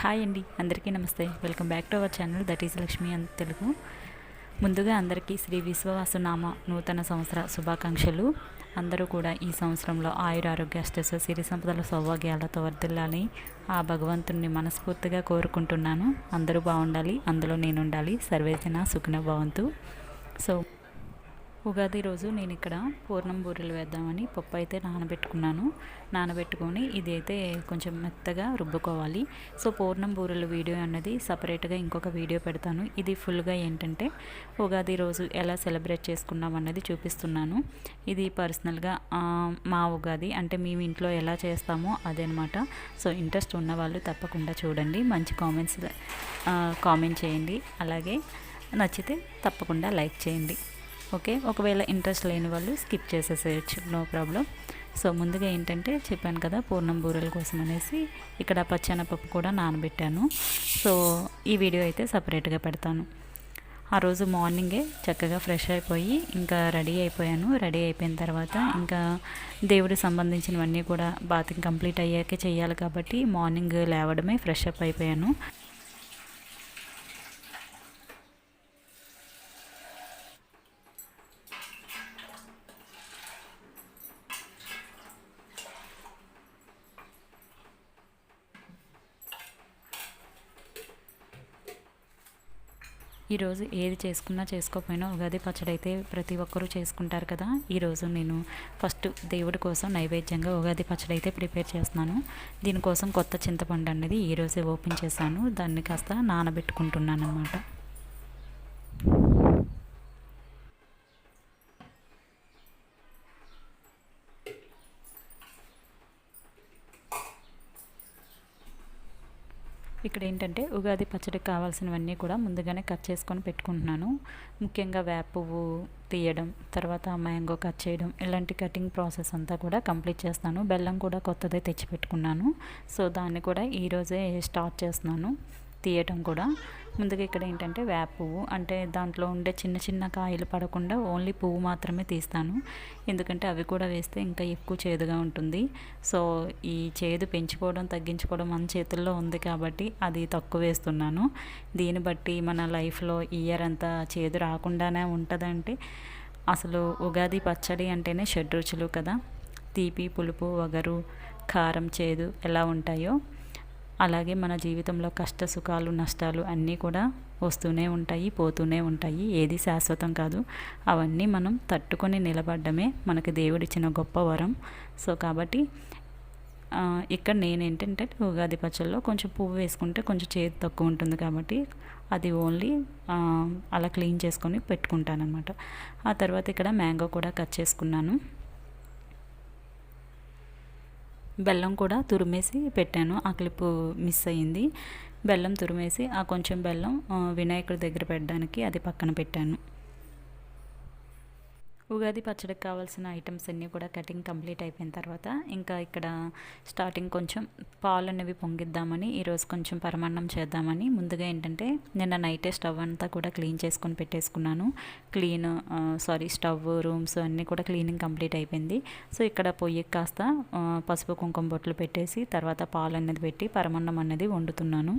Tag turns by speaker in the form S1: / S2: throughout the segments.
S1: Hi అండి అందరికీ నమస్తే. Welcome back to our channel that is Lakshmi అని తెలుగు. ముందుగా అందరికీ శ్రీ విశ్వవాసునామ నూతన సంవత్సర శుభాకాంక్షలు. అందరూ కూడా ఈ సంవత్సరంలో ఆయురారోగ్య అష్టస్వ సిరి సంపదల సౌభాగ్యాలతో వర్దిల్లాలని ఆ భగవంతుణ్ణి మనస్ఫూర్తిగా కోరుకుంటున్నాను. అందరూ బాగుండాలి అందులో నేను ఉండాలి సర్వేజన సుఖన భవంతు. సో ఉగాది రోజు నేను ఇక్కడ పూర్ణం బూరెలు వేద్దామని పప్పు అయితే నానబెట్టుకున్నాను. నానబెట్టుకొని ఇది అయితే కొంచెం మెత్తగా రుబ్బుకోవాలి. సో పూర్ణం బూరెలు వీడియో అన్నది సపరేట్గా ఇంకొక వీడియో పెడతాను. ఇది ఫుల్గా ఏంటంటే ఉగాది రోజు ఎలా సెలబ్రేట్ చేసుకున్నాం అన్నది చూపిస్తున్నాను. ఇది పర్సనల్గా మా ఉగాది అంటే మేము ఇంట్లో ఎలా చేస్తామో అదనమాట సో ఇంట్రెస్ట్ ఉన్నవాళ్ళు తప్పకుండా చూడండి. మంచి కామెంట్స్ కామెంట్ చేయండి. అలాగే నచ్చితే తప్పకుండా లైక్ చేయండి. ఓకే? ఒకవేళ ఇంట్రెస్ట్ లేని వాళ్ళు స్కిప్ చేసేసేయచ్చు. No problem. సో ముందుగా ఏంటంటే చెప్పాను కదా పూర్ణం బూరెల కోసం అనేసి ఇక్కడ పచ్చెనపప్పు కూడా నానబెట్టాను. సో ఈ వీడియో అయితే సపరేట్గా పెడతాను. ఆ రోజు మార్నింగే చక్కగా ఫ్రెష్ అయిపోయి ఇంకా రెడీ అయిపోయాను. రెడీ అయిపోయిన తర్వాత ఇంకా దేవుడికి సంబంధించినవన్నీ కూడా బాతింగ్ కంప్లీట్ అయ్యాకే చేయాలి కాబట్టి మార్నింగ్ లేవడమే ఫ్రెష్ అప్ అయిపోయాను. ఈరోజు ఏది చేసుకున్నా చేసుకోకపోయినా ఉగాది పచ్చడి అయితే ప్రతి ఒక్కరూ చేసుకుంటారు కదా. ఈరోజు నేను ఫస్ట్ దేవుడి కోసం నైవేద్యంగా ఉగాది పచ్చడి అయితే ప్రిపేర్ చేస్తున్నాను. దీనికోసం కొత్త చింతపండు అనేది ఈరోజే ఓపెన్ చేశాను. దాన్ని కాస్త నానబెట్టుకుంటున్నాను అనమాట ఇక్కడ ఏంటంటే ఉగాది పచ్చడికి కావాల్సినవన్నీ కూడా ముందుగానే కట్ చేసుకొని పెట్టుకుంటున్నాను. ముఖ్యంగా వేపువ్వు తీయడం తర్వాత మ్యాంగో కట్ చేయడం ఇలాంటి కటింగ్ ప్రాసెస్ అంతా కూడా కంప్లీట్ చేస్తాను బెల్లం కూడా కొత్తదే తెచ్చి పెట్టుకున్నాను సో దాన్ని కూడా ఈరోజే స్టార్ట్ చేస్తున్నాను. తీయటం కూడా. ముందుగా ఇక్కడ ఏంటంటే వేప పువ్వు. అంటే దాంట్లో ఉండే చిన్న చిన్న కాయలు పడకుండా ఓన్లీ పువ్వు మాత్రమే తీస్తాను. ఎందుకంటే అవి కూడా వేస్తే ఇంకా ఎక్కువ చేదుగా ఉంటుంది. సో ఈ చేదు పెంచుకోవడం తగ్గించుకోవడం మన చేతుల్లో ఉంది కాబట్టి అది తక్కువ వేస్తున్నాను. దీన్ని బట్టి మన లైఫ్లో ఇయర్ అంతా చేదు రాకుండానే ఉంటుందంటే అసలు ఉగాది పచ్చడి అంటేనే షడ్రుచులు కదా. తీపి పులుపు వగరు కారం చేదు ఎలా ఉంటాయో అలాగే మన జీవితంలో కష్ట సుఖాలు నష్టాలు అన్నీ కూడా వస్తూనే ఉంటాయి పోతూనే ఉంటాయి. ఏది శాశ్వతం కాదు. అవన్నీ మనం తట్టుకొని నిలబడ్డమే మనకి దేవుడిచ్చిన గొప్ప వరం. సో కాబట్టి ఇక్కడ నేను ఏంటంటే ఉగాది పచ్చల్లో కొంచెం పువ్వు వేసుకుంటే కొంచెం చేతి తక్కువ ఉంటుంది కాబట్టి అది ఓన్లీ అలా క్లీన్ చేసుకొని పెట్టుకుంటాను అనమాట ఆ తర్వాత ఇక్కడ మ్యాంగో కూడా కట్ చేసుకున్నాను. బెల్లం కూడా తురిమేసి పెట్టాను. ఆ క్లిప్ మిస్ అయ్యింది. బెల్లం తురిమేసి ఆ కొంచెం బెల్లం వినాయకుడి దగ్గర పెట్టడానికి అది పక్కన పెట్టాను. ఉగాది పచ్చడికి కావాల్సిన ఐటమ్స్ అన్నీ కూడా కటింగ్ కంప్లీట్ అయిపోయిన తర్వాత ఇంకా ఇక్కడ స్టార్టింగ్ కొంచెం పాలు అనేవి పొంగిద్దామని ఈరోజు కొంచెం పరమాన్నం చేద్దామని. ముందుగా ఏంటంటే నిన్న నైటే స్టవ్ అంతా కూడా క్లీన్ చేసుకొని పెట్టేసుకున్నాను. క్లీన్ సారీ స్టవ్ రూమ్స్ అన్నీ కూడా క్లీనింగ్ కంప్లీట్ అయిపోయింది. సో ఇక్కడ పొయ్యికి కాస్త పసుపు కుంకుమ బొట్లు పెట్టేసి తర్వాత పాలు అనేది పెట్టి పరమాన్నం అనేది వండుతున్నాను.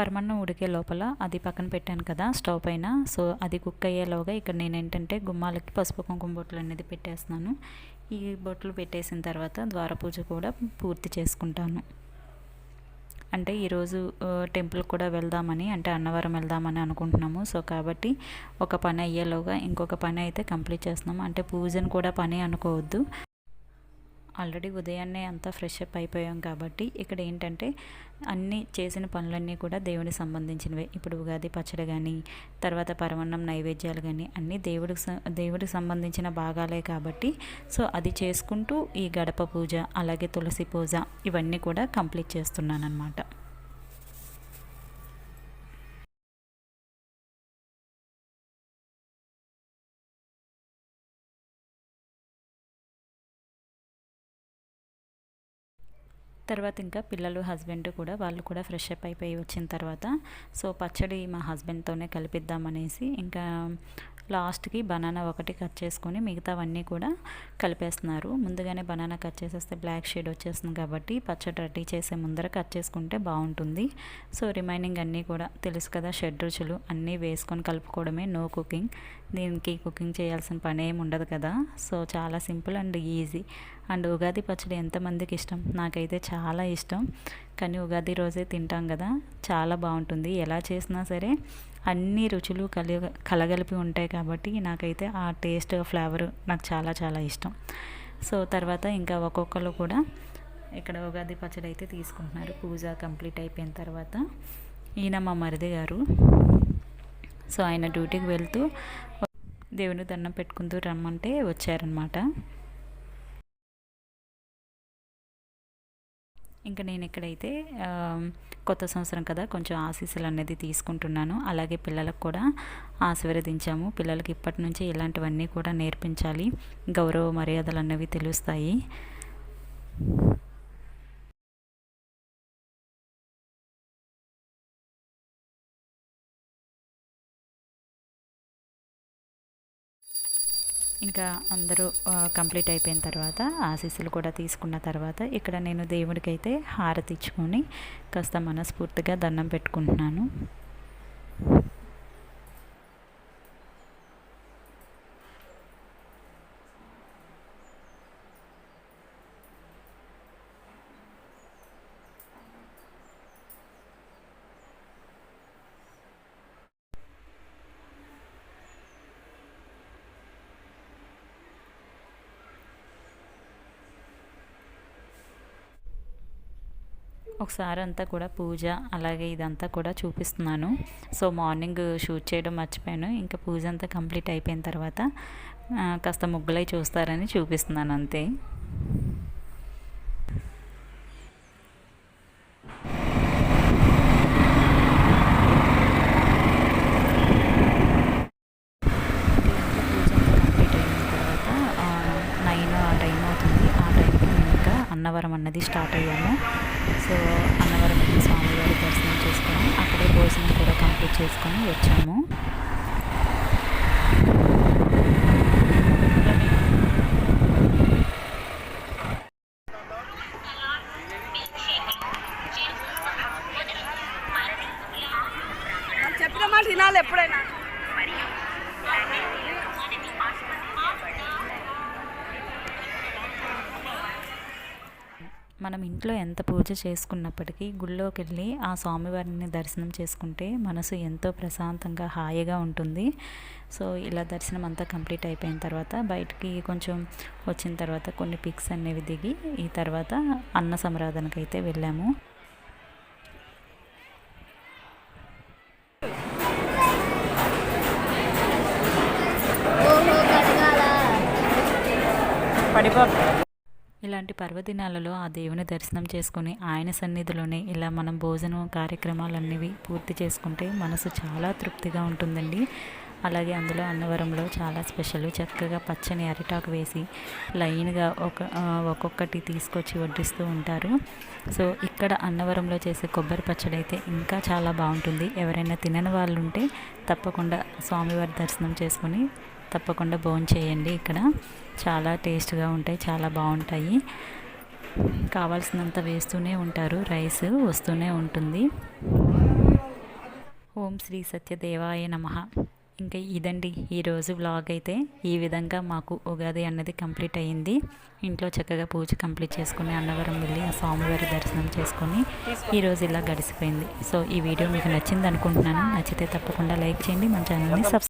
S1: పరమన్నం ఉడికే లోపల అది పక్కన పెట్టాను కదా స్టవ్ పైన. సో అది కుక్ అయ్యేలోగా ఇక్కడ నేను ఏంటంటే గుమ్మాలకి పసుపు కుంకుమ బొట్లు అనేది పెట్టేస్తున్నాను. ఈ బొట్లు పెట్టేసిన తర్వాత ద్వారపూజ కూడా పూర్తి చేసుకుంటాను. అంటే ఈరోజు టెంపుల్ కూడా వెళ్దామని అంటే అన్నవరం వెళ్దామని అనుకుంటున్నాము. సో కాబట్టి ఒక పని అయ్యేలోగా ఇంకొక పని అయితే కంప్లీట్ చేస్తున్నాము అంటే పూజను కూడా పని అనుకోవద్దు. ఆల్రెడీ ఉదయాన్నే అంతా ఫ్రెష్ అప్ అయిపోయాం కాబట్టి ఇక్కడ ఏంటంటే అన్నీ చేసిన పనులన్నీ కూడా దేవునికి సంబంధించినవే. ఇప్పుడు ఉగాది పచ్చడి కానీ తర్వాత పరమన్నం నైవేద్యాలు కానీ అన్నీ దేవుడికి దేవుడికి సంబంధించిన భాగాలే కాబట్టి సో అది చేసుకుంటూ ఈ గడప పూజ అలాగే తులసి పూజ ఇవన్నీ కూడా కంప్లీట్ చేస్తున్నాను అనమాట తర్వాత ఇంకా పిల్లలు హస్బెండ్ కూడా వాళ్ళు కూడా ఫ్రెష్ అప్ అయిపోయి వచ్చిన తర్వాత సో పచ్చడి మా హస్బెండ్తోనే కలిపిద్దామనేసి ఇంకా లాస్ట్కి బనానా ఒకటి కట్ చేసుకొని మిగతావన్నీ కూడా కలిపేస్తున్నారు. ముందుగానే బనానా కట్ చేసేస్తే బ్లాక్ షేడ్ వచ్చేస్తుంది కాబట్టి పచ్చడి రెడీ చేసే ముందర కట్ చేసుకుంటే బాగుంటుంది. సో రిమైనింగ్ అన్నీ కూడా తెలుసు కదా షెడ్ రుచులు అన్నీ వేసుకొని కలుపుకోవడమే నో కుకింగ్. దీనికి కుకింగ్ చేయాల్సిన పని ఏమి ఉండదు కదా. సో చాలా simple and easy. And Ugadi పచ్చడి ఎంతమందికి ఇష్టం? నాకైతే చాలా ఇష్టం. కానీ ఉగాది రోజే తింటాం కదా. చాలా బాగుంటుంది. ఎలా చేసినా సరే అన్ని రుచులు కలి కలగలిపి ఉంటాయి కాబట్టి నాకైతే ఆ టేస్ట్ ఫ్లేవర్ నాకు చాలా చాలా ఇష్టం. సో తర్వాత ఇంకా ఒక్కొక్కరు కూడా ఇక్కడ ఉగాది పచ్చడి అయితే తీసుకుంటున్నారు. పూజ కంప్లీట్ అయిపోయిన తర్వాత ఈయన మా మరిది గారు. సో ఆయన డ్యూటీకి వెళ్తూ దేవుని దండం పెట్టుకుంటూ రమ్మంటే వచ్చారనమాట ఇంకా నేను ఇక్కడైతే కొత్త సంవత్సరం కదా కొంచెం ఆశీస్సులు అనేది తీసుకుంటున్నాను. అలాగే పిల్లలకు కూడా ఆశీర్వదించాము. పిల్లలకి ఇప్పటి నుంచి ఇలాంటివన్నీ కూడా నేర్పించాలి. గౌరవ మర్యాదలు అన్నవి తెలుస్తాయి. ఇంకా అందరూ కంప్లీట్ అయిపోయిన తర్వాత ఆశీస్సులు కూడా తీసుకున్న తర్వాత ఇక్కడ నేను దేవుడికైతే హారతి ఇచ్చుకొని కాస్త మనస్ఫూర్తిగా దండం పెట్టుకుంటున్నాను. ఒకసారి అంతా కూడా పూజ అలాగే ఇదంతా కూడా చూపిస్తున్నాను. సో మార్నింగ్ షూట్ చేయడం మర్చిపోయాను. ఇంకా పూజ అంతా కంప్లీట్ అయిపోయిన తర్వాత కాస్త ముగ్గులై చూస్తారని చూపిస్తున్నాను అంతే. అన్నవరం అన్నది స్టార్ట్ అయ్యాము సో అన్నవరం వెళ్ళి స్వామివారి దర్శనం చేసుకొని అక్కడే భోజనం కూడా కంప్లీట్ చేసుకొని వచ్చాము
S2: చెప్పిన మాట ఎప్పుడైనా.
S1: మనం ఇంట్లో ఎంత పూజ చేసుకున్నప్పటికీ గుళ్ళోకి వెళ్ళి ఆ స్వామివారిని దర్శనం చేసుకుంటే మనసు ఎంతో ప్రశాంతంగా హాయిగా ఉంటుంది. సో ఇలా దర్శనం అంతా కంప్లీట్ అయిపోయిన తర్వాత బయటికి కొంచెం వచ్చిన తర్వాత కొన్ని పిక్స్ అనేవి దిగి ఈ తర్వాత అన్న సమరాధనకి అయితే వెళ్ళాము. ఇలాంటి పర్వదినాలలో ఆ దేవుని దర్శనం చేసుకుని ఆయన సన్నిధిలోనే ఇలా మనం భోజనం కార్యక్రమాలన్నీ పూర్తి చేసుకుంటే మనసు చాలా తృప్తిగా ఉంటుందండి. అలాగే అందులో అన్నవరంలో చాలా స్పెషల్ చక్కగా పచ్చని అరిటాకు వేసి లైన్గా ఒక ఒక్కొక్కటి తీసుకొచ్చి వడ్డిస్తూ ఉంటారు. సో ఇక్కడ అన్నవరంలో చేసే కొబ్బరి పచ్చడి అయితే ఇంకా చాలా బాగుంటుంది. ఎవరైనా తినని వాళ్ళు ఉంటే తప్పకుండా స్వామివారి దర్శనం చేసుకొని తప్పకుండా బోన్ చేయండి ఇక్కడ. చాలా టేస్ట్గా ఉంటాయి చాలా బాగుంటాయి. కావాల్సినంత వేస్తూనే ఉంటారు రైస్ వస్తూనే ఉంటుంది. ఓం శ్రీ సత్యదేవాయ నమ. ఇంకా ఇదండి ఈరోజు వ్లాగ్ అయితే. ఈ విధంగా మాకు ఉగాది అన్నది కంప్లీట్ అయ్యింది ఇంట్లో చక్కగా పూజ కంప్లీట్ చేసుకుని అన్నవరం వెళ్ళి ఆ స్వామివారి దర్శనం చేసుకొని ఈరోజు ఇలా గడిచిపోయింది. సో ఈ వీడియో మీకు నచ్చింది అనుకుంటున్నాను నచ్చితే తప్పకుండా లైక్ చేయండి. మన ఛానల్ని సబ్స్క్రైబ్